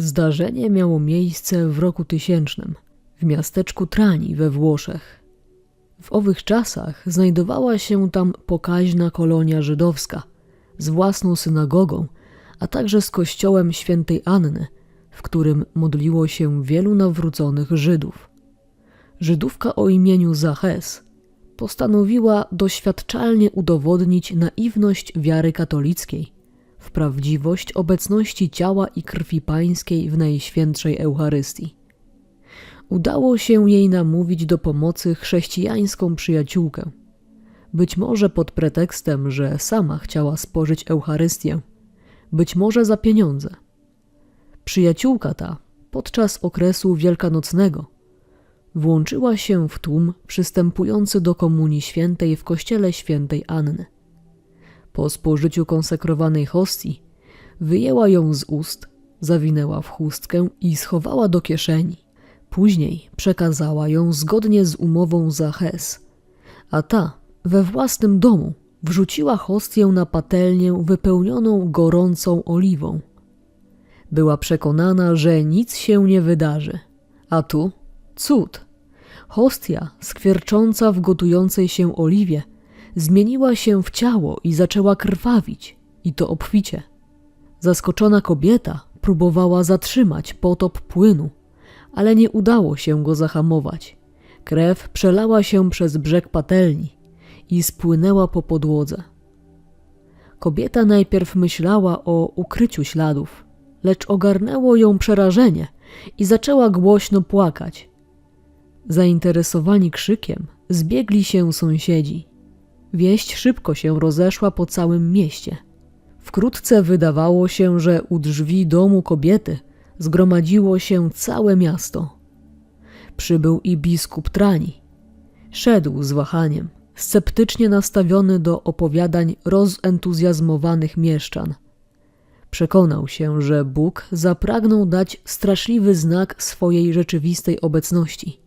Zdarzenie miało miejsce w roku tysięcznym w miasteczku Trani we Włoszech. W owych czasach znajdowała się tam pokaźna kolonia żydowska z własną synagogą, a także z kościołem świętej Anny, w którym modliło się wielu nawróconych Żydów. Żydówka o imieniu Zaches postanowiła doświadczalnie udowodnić naiwność wiary katolickiej prawdziwość obecności ciała i krwi pańskiej w Najświętszej Eucharystii. Udało się jej namówić do pomocy chrześcijańską przyjaciółkę, być może pod pretekstem, że sama chciała spożyć Eucharystię, być może za pieniądze. Przyjaciółka ta podczas okresu wielkanocnego włączyła się w tłum przystępujący do Komunii Świętej w kościele świętej Anny. Po spożyciu konsekrowanej hostii wyjęła ją z ust, zawinęła w chustkę i schowała do kieszeni. Później przekazała ją zgodnie z umową Zaches, a ta we własnym domu wrzuciła hostię na patelnię wypełnioną gorącą oliwą. Była przekonana, że nic się nie wydarzy, a tu cud. Hostia, skwiercząca w gotującej się oliwie, zmieniła się w ciało i zaczęła krwawić, i to obficie. Zaskoczona kobieta próbowała zatrzymać potop płynu, ale nie udało się go zahamować. Krew przelała się przez brzeg patelni i spłynęła po podłodze. Kobieta najpierw myślała o ukryciu śladów, lecz ogarnęło ją przerażenie i zaczęła głośno płakać. Zainteresowani krzykiem zbiegli się sąsiedzi. Wieść szybko się rozeszła po całym mieście. Wkrótce wydawało się, że u drzwi domu kobiety zgromadziło się całe miasto. Przybył i biskup Trani. Szedł z wahaniem, sceptycznie nastawiony do opowiadań rozentuzjazmowanych mieszczan. Przekonał się, że Bóg zapragnął dać straszliwy znak swojej rzeczywistej obecności.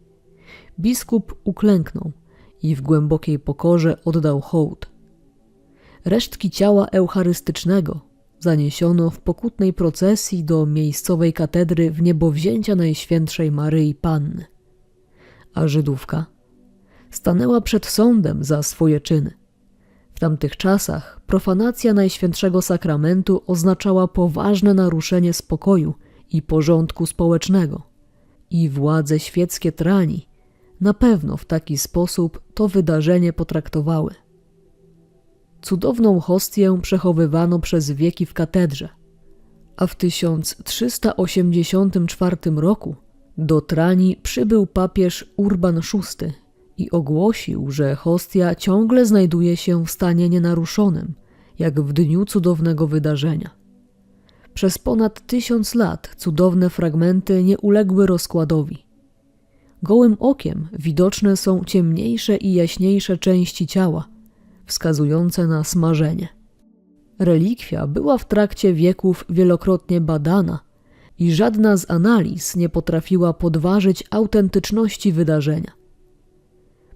Biskup uklęknął i w głębokiej pokorze oddał hołd. Resztki ciała eucharystycznego zaniesiono w pokutnej procesji do miejscowej katedry w niebowzięcia Najświętszej Maryi Panny. A Żydówka stanęła przed sądem za swoje czyny. W tamtych czasach profanacja Najświętszego Sakramentu oznaczała poważne naruszenie spokoju i porządku społecznego. I władze świeckie trani na pewno w taki sposób to wydarzenie potraktowały. Cudowną hostię przechowywano przez wieki w katedrze, a w 1384 roku do Trani przybył papież Urban VI i ogłosił, że hostia ciągle znajduje się w stanie nienaruszonym, jak w dniu cudownego wydarzenia. Przez ponad tysiąc lat cudowne fragmenty nie uległy rozkładowi. Gołym okiem widoczne są ciemniejsze i jaśniejsze części ciała, wskazujące na smażenie. Relikwia była w trakcie wieków wielokrotnie badana i żadna z analiz nie potrafiła podważyć autentyczności wydarzenia.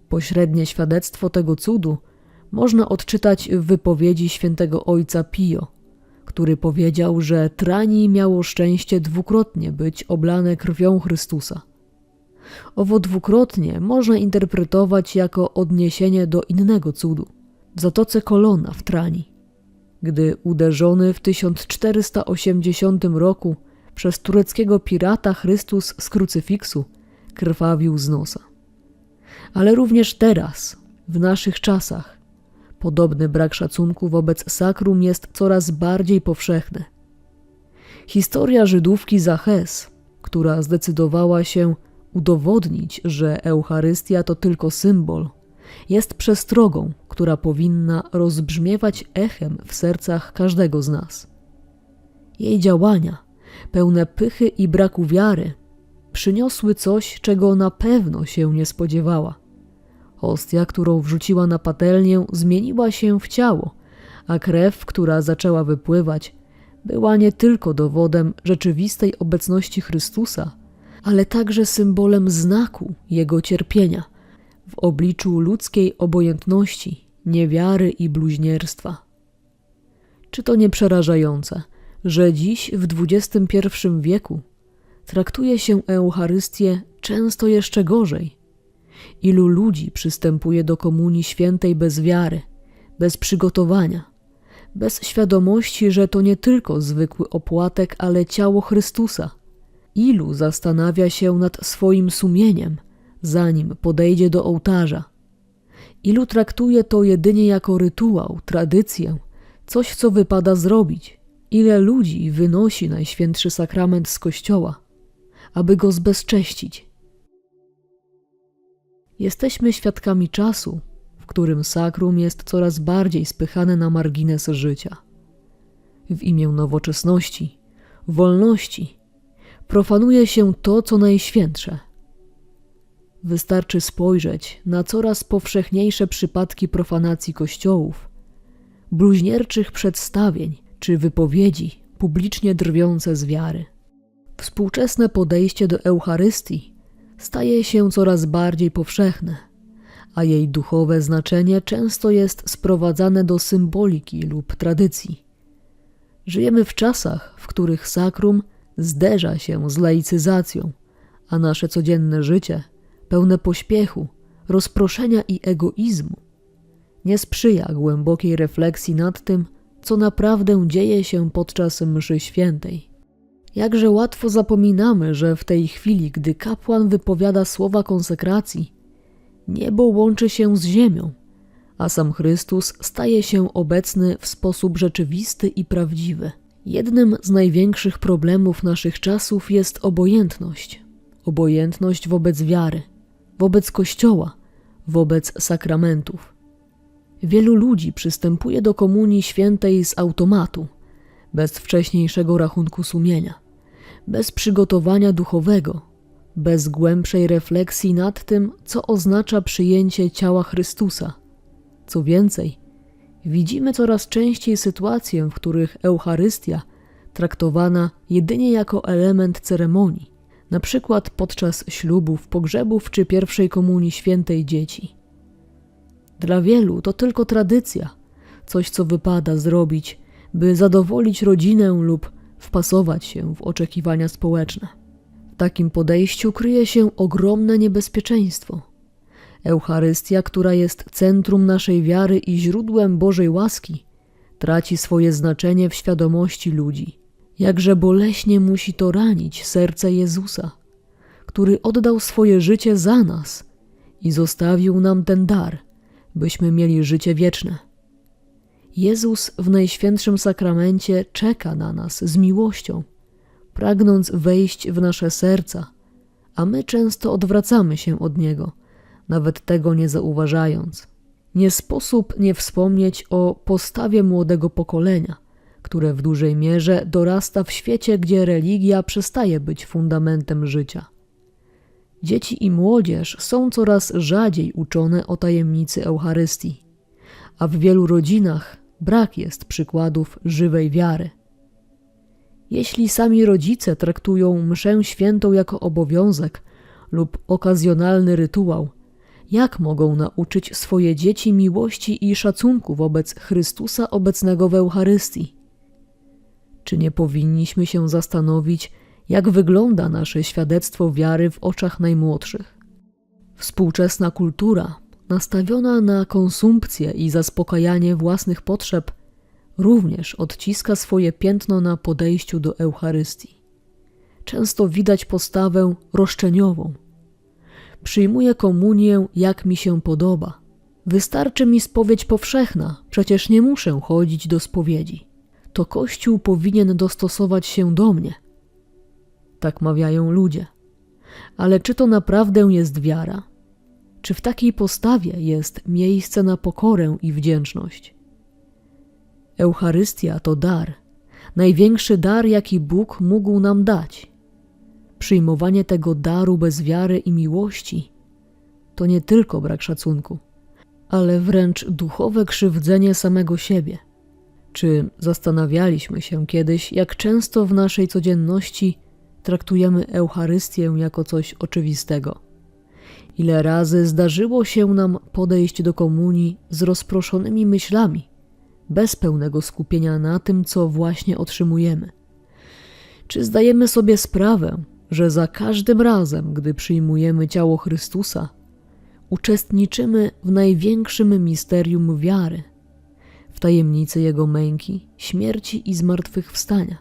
Pośrednie świadectwo tego cudu można odczytać w wypowiedzi świętego ojca Pio, który powiedział, że Trani miało szczęście dwukrotnie być oblane krwią Chrystusa. Owo dwukrotnie można interpretować jako odniesienie do innego cudu w zatoce Kolona w Trani, gdy uderzony w 1480 roku przez tureckiego pirata Chrystus z krucyfiksu krwawił z nosa. Ale również teraz, w naszych czasach, podobny brak szacunku wobec sakrum jest coraz bardziej powszechny. Historia Żydówki Zaches, która zdecydowała się udowodnić, że Eucharystia to tylko symbol, jest przestrogą, która powinna rozbrzmiewać echem w sercach każdego z nas. Jej działania, pełne pychy i braku wiary, przyniosły coś, czego na pewno się nie spodziewała. Hostia, którą wrzuciła na patelnię, zmieniła się w ciało, a krew, która zaczęła wypływać, była nie tylko dowodem rzeczywistej obecności Chrystusa, ale także symbolem znaku Jego cierpienia w obliczu ludzkiej obojętności, niewiary i bluźnierstwa. Czy to nie przerażające, że dziś w XXI wieku traktuje się Eucharystię często jeszcze gorzej. Ilu ludzi przystępuje do Komunii Świętej bez wiary, bez przygotowania, bez świadomości, że to nie tylko zwykły opłatek, ale ciało Chrystusa. Ilu zastanawia się nad swoim sumieniem, zanim podejdzie do ołtarza. Ilu traktuje to jedynie jako rytuał, tradycję, coś, co wypada zrobić. Ile ludzi wynosi Najświętszy Sakrament z kościoła, aby go zbezcześcić. Jesteśmy świadkami czasu, w którym sakrum jest coraz bardziej spychane na margines życia. W imię nowoczesności, wolności, profanuje się to, co najświętsze. Wystarczy spojrzeć na coraz powszechniejsze przypadki profanacji kościołów, bluźnierczych przedstawień czy wypowiedzi publicznie drwiące z wiary. Współczesne podejście do Eucharystii staje się coraz bardziej powszechne, a jej duchowe znaczenie często jest sprowadzane do symboliki lub tradycji. Żyjemy w czasach, w których sakrum zderza się z laicyzacją, a nasze codzienne życie, pełne pośpiechu, rozproszenia i egoizmu, nie sprzyja głębokiej refleksji nad tym, co naprawdę dzieje się podczas mszy świętej. Jakże łatwo zapominamy, że w tej chwili, gdy kapłan wypowiada słowa konsekracji, niebo łączy się z ziemią, a sam Chrystus staje się obecny w sposób rzeczywisty i prawdziwy. Jednym z największych problemów naszych czasów jest obojętność. Obojętność wobec wiary, wobec Kościoła, wobec sakramentów. Wielu ludzi przystępuje do komunii świętej z automatu, bez wcześniejszego rachunku sumienia, bez przygotowania duchowego, bez głębszej refleksji nad tym, co oznacza przyjęcie ciała Chrystusa. Co więcej, widzimy coraz częściej sytuacje, w których Eucharystia traktowana jedynie jako element ceremonii, na przykład podczas ślubów, pogrzebów czy pierwszej komunii świętej dzieci. Dla wielu to tylko tradycja, coś co wypada zrobić, by zadowolić rodzinę lub wpasować się w oczekiwania społeczne. W takim podejściu kryje się ogromne niebezpieczeństwo. Eucharystia, która jest centrum naszej wiary i źródłem Bożej łaski, traci swoje znaczenie w świadomości ludzi. Jakże boleśnie musi to ranić serce Jezusa, który oddał swoje życie za nas i zostawił nam ten dar, byśmy mieli życie wieczne. Jezus w Najświętszym Sakramencie czeka na nas z miłością, pragnąc wejść w nasze serca, a my często odwracamy się od Niego, nawet tego nie zauważając. Nie sposób nie wspomnieć o postawie młodego pokolenia, które w dużej mierze dorasta w świecie, gdzie religia przestaje być fundamentem życia. Dzieci i młodzież są coraz rzadziej uczone o tajemnicy Eucharystii, a w wielu rodzinach brak jest przykładów żywej wiary. Jeśli sami rodzice traktują mszę świętą jako obowiązek lub okazjonalny rytuał, jak mogą nauczyć swoje dzieci miłości i szacunku wobec Chrystusa obecnego w Eucharystii? Czy nie powinniśmy się zastanowić, jak wygląda nasze świadectwo wiary w oczach najmłodszych? Współczesna kultura, nastawiona na konsumpcję i zaspokajanie własnych potrzeb, również odciska swoje piętno na podejściu do Eucharystii. Często widać postawę roszczeniową. Przyjmuję komunię, jak mi się podoba. Wystarczy mi spowiedź powszechna, przecież nie muszę chodzić do spowiedzi. To Kościół powinien dostosować się do mnie. Tak mawiają ludzie. Ale czy to naprawdę jest wiara? Czy w takiej postawie jest miejsce na pokorę i wdzięczność? Eucharystia to dar, największy dar, jaki Bóg mógł nam dać. Przyjmowanie tego daru bez wiary i miłości to nie tylko brak szacunku, ale wręcz duchowe krzywdzenie samego siebie. Czy zastanawialiśmy się kiedyś, jak często w naszej codzienności traktujemy Eucharystię jako coś oczywistego? Ile razy zdarzyło się nam podejść do komunii z rozproszonymi myślami, bez pełnego skupienia na tym, co właśnie otrzymujemy? Czy zdajemy sobie sprawę, że za każdym razem, gdy przyjmujemy ciało Chrystusa, uczestniczymy w największym misterium wiary, w tajemnicy Jego męki, śmierci i zmartwychwstania?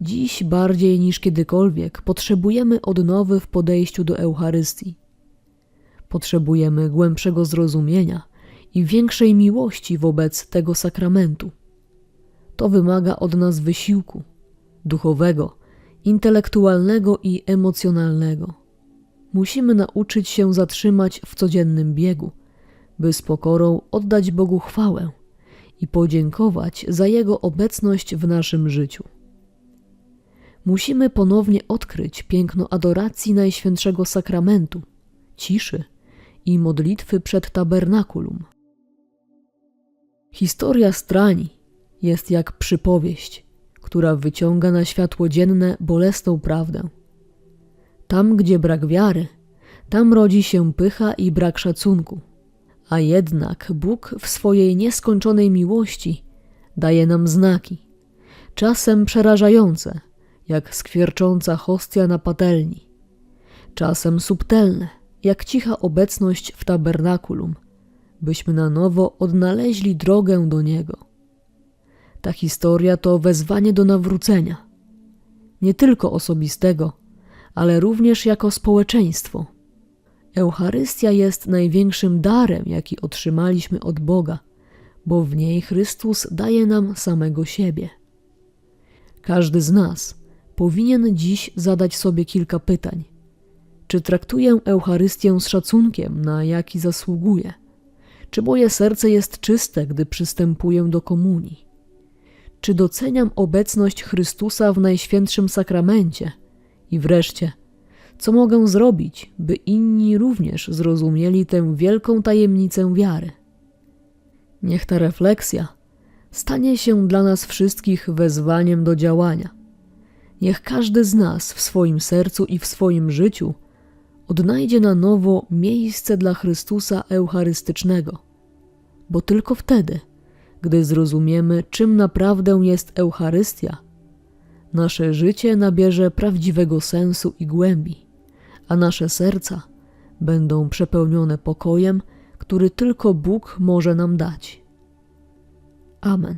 Dziś bardziej niż kiedykolwiek potrzebujemy odnowy w podejściu do Eucharystii. Potrzebujemy głębszego zrozumienia i większej miłości wobec tego sakramentu. To wymaga od nas wysiłku duchowego, intelektualnego i emocjonalnego. Musimy nauczyć się zatrzymać w codziennym biegu, by z pokorą oddać Bogu chwałę i podziękować za Jego obecność w naszym życiu. Musimy ponownie odkryć piękno adoracji Najświętszego Sakramentu, ciszy i modlitwy przed tabernakulum. Historia strani jest jak przypowieść, która wyciąga na światło dzienne bolesną prawdę. Tam, gdzie brak wiary, tam rodzi się pycha i brak szacunku. A jednak Bóg w swojej nieskończonej miłości daje nam znaki, czasem przerażające, jak skwiercząca hostia na patelni, czasem subtelne, jak cicha obecność w tabernakulum, byśmy na nowo odnaleźli drogę do Niego. Ta historia to wezwanie do nawrócenia, nie tylko osobistego, ale również jako społeczeństwo. Eucharystia jest największym darem, jaki otrzymaliśmy od Boga, bo w niej Chrystus daje nam samego siebie. Każdy z nas powinien dziś zadać sobie kilka pytań. Czy traktuję Eucharystię z szacunkiem, na jaki zasługuję? Czy moje serce jest czyste, gdy przystępuję do komunii? Czy doceniam obecność Chrystusa w Najświętszym Sakramencie? I wreszcie, co mogę zrobić, by inni również zrozumieli tę wielką tajemnicę wiary? Niech ta refleksja stanie się dla nas wszystkich wezwaniem do działania. Niech każdy z nas w swoim sercu i w swoim życiu odnajdzie na nowo miejsce dla Chrystusa Eucharystycznego, bo tylko wtedy, gdy zrozumiemy, czym naprawdę jest Eucharystia, nasze życie nabierze prawdziwego sensu i głębi, a nasze serca będą przepełnione pokojem, który tylko Bóg może nam dać. Amen.